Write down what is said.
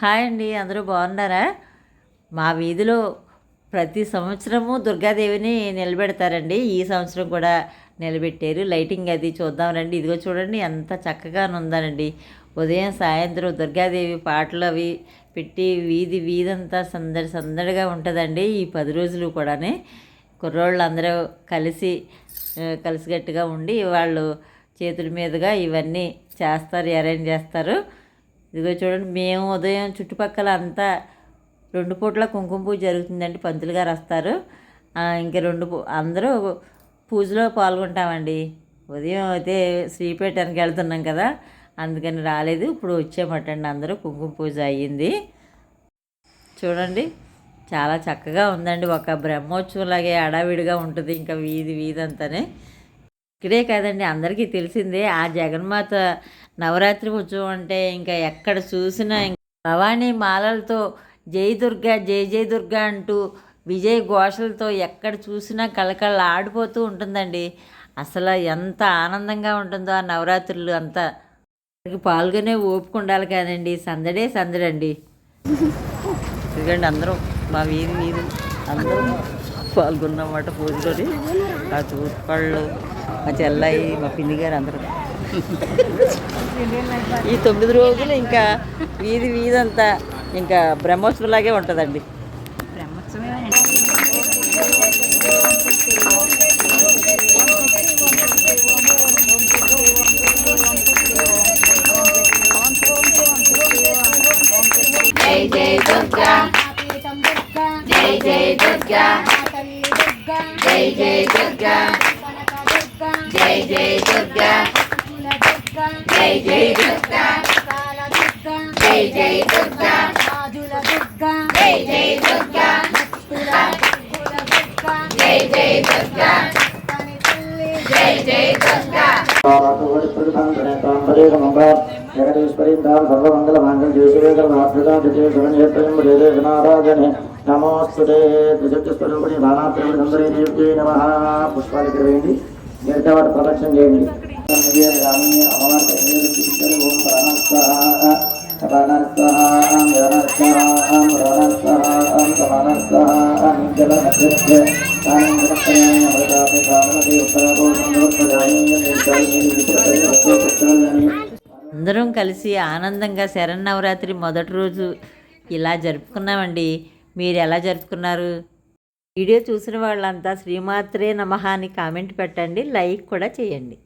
Hi అండి అందరూ బాగున్నారా? మా వీధిలో ప్రతి సంవత్సరము దుర్గాదేవిని నిలబెడతారండి. ఈ సంవత్సరం కూడా నిలబెట్టారు. లైటింగ్ అది చూద్దాం రండి. ఇదిగో చూడండి ఎంత చక్కగా ఉందనండి ఉదయం సాయంత్రం దుర్గాదేవి పాటలు అవి పెట్టి వీధి వీధంతా సందడి సందడిగా ఉంటుందండి ఈ పది రోజులు కూడానే. కుర్రోళ్ళు అందరూ కలిసి కలిసికట్టుగా ఉండి వాళ్ళు చేతుల మీదుగా ఇవన్నీ చేస్తారు అరేంజ్ చేస్తారు. ఇదిగో చూడండి మేము ఉదయం చుట్టుపక్కల అంతా రెండు పూట్ల కుంకుమ పూజ జరుగుతుందండి పంతులు గారు వస్తారు. ఇంకా రెండు అందరూ పూజలో పాల్గొంటామండి. ఉదయం అయితే శ్రీపేటానికి వెళ్తున్నాం కదా అందుకని రాలేదు. ఇప్పుడు వచ్చేమటండి అందరూ కుంకుమ పూజ అయ్యింది. చూడండి చాలా చక్కగా ఉందండి ఒక బ్రహ్మోత్సవం లాగే అడావిడిగా ఉంటుంది ఇంకా వీధి వీధి అంతానే. ఇక్కడే కాదండి అందరికీ తెలిసిందే ఆ జగన్మాత నవరాత్రి ఉత్సవం అంటే ఇంకా ఎక్కడ చూసినా ఇంకా భవానీ మాలలతో జై దుర్గా జై జై దుర్గా అంటూ విజయ్ ఘోషలతో ఎక్కడ చూసినా కళకళ ఆడిపోతూ ఉంటుందండి. అసలు ఎంత ఆనందంగా ఉంటుందో ఆ నవరాత్రులు అంతా. పాల్గొనే ఓపిక ఉండాలి కాదండి. సందడే సందడండి ఎందుకంటే అందరం మా వీధి వీధి అందరం పాల్గొన్నమాట పూజలోని ఆ చూసుకోళ్ళు మా చెల్లయి మా పిన్ని గారు అందరూ. ఈ తొమ్మిది రోజులు ఇంకా వీధి వీధి అంతా ఇంకా బ్రహ్మోత్సవంలాగే ఉంటుందండి. జై జై దుర్గా. జై జై దుర్గా. జై జై దుర్గా. జై జై దుర్గా. జై జై దుర్గా. జై జై దుర్గా. జై జై దుర్గా. జై జై దుర్గా. జై జై దుర్గా. నమోస్తుతే త్రిశక్తిస్వరూపిణి బాణాత్రిపుడి సుందరీ దేవ్యై నమ. పుష్పాలు వేయండి మిగతా వాటి ప్రదక్షిణ చేయండి. అందరం కలిసి ఆనందంగా శరన్నవరాత్రి మొదటి రోజు ఇలా జరుపుకున్నామండి. మీరు ఎలా జరుపుకున్నారు? వీడియో చూసిన వాళ్ళంతా శ్రీమాత్రే నమహాని కామెంట్ పెట్టండి. లైక్ కూడా చేయండి.